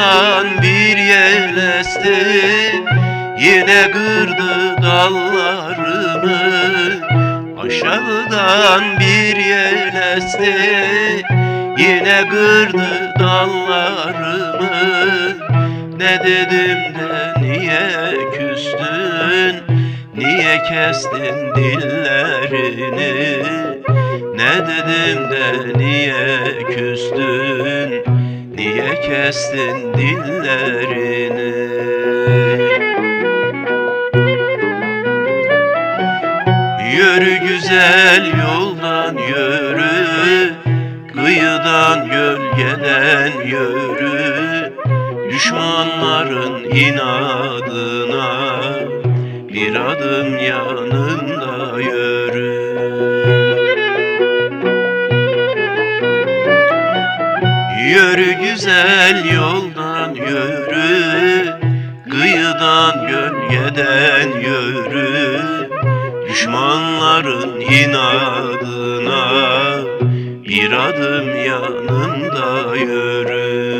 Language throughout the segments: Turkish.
Aşağıdan bir yel esti Yine kırdı dallarımı Aşağıdan bir yel esti Yine kırdı dallarımı Ne dedim de niye küstün Niye kestin dillerini? Ne dedim de niye küstün Niye kestin dillerini. Yürü güzel yoldan yürü Kıyıdan gölgeden yürü Düşmanların inadına Bir adım yanında Yürü güzel yoldan yürü Kıyıdan gölgeden yürü. Düşmanların inadına Bir adım yanında yürü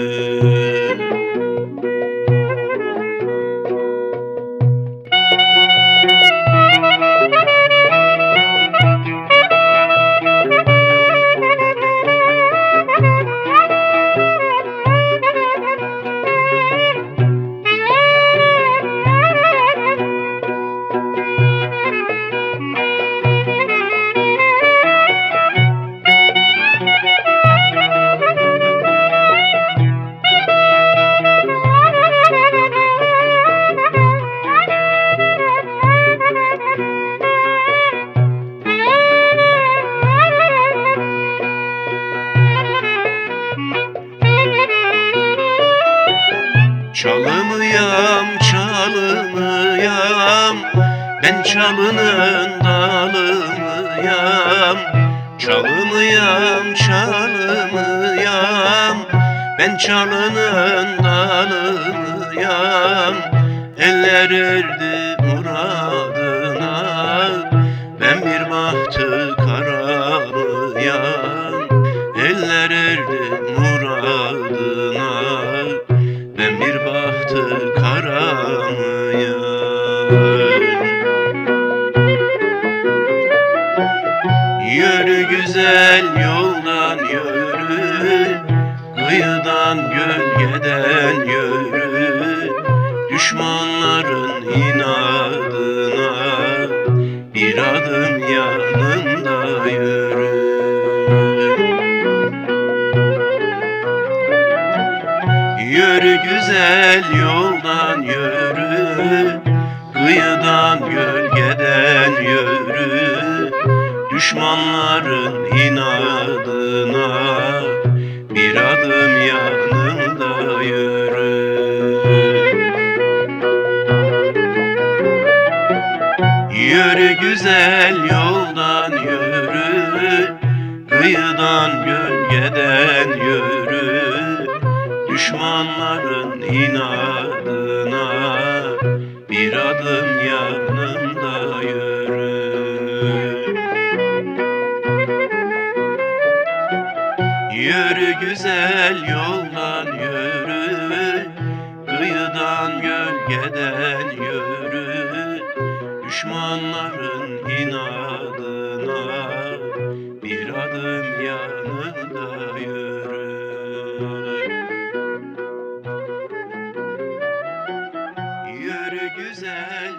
Çalımıyam, çalımıyam Ben çalının dalımıyam Çalımıyam, çalımıyam Ben çalının dalımıyam Eller erdi muradına. Ben bir bahtı karamıyam güzel yoldan yürü Kıyıdan gölgeden yürü Düşmanların inadına Bir adım yanında yürü Yürü güzel yoldan yürü Düşmanların inadına Bir adım yanında yürü. Yürü güzel yoldan yürü Kıyıdan gölgeden yürü. Düşmanların inadına Yürü güzel yoldan yürü Kıyıdan gölgeden yürü Düşmanların inadına Bir adım yanında yürü. Yürü güzel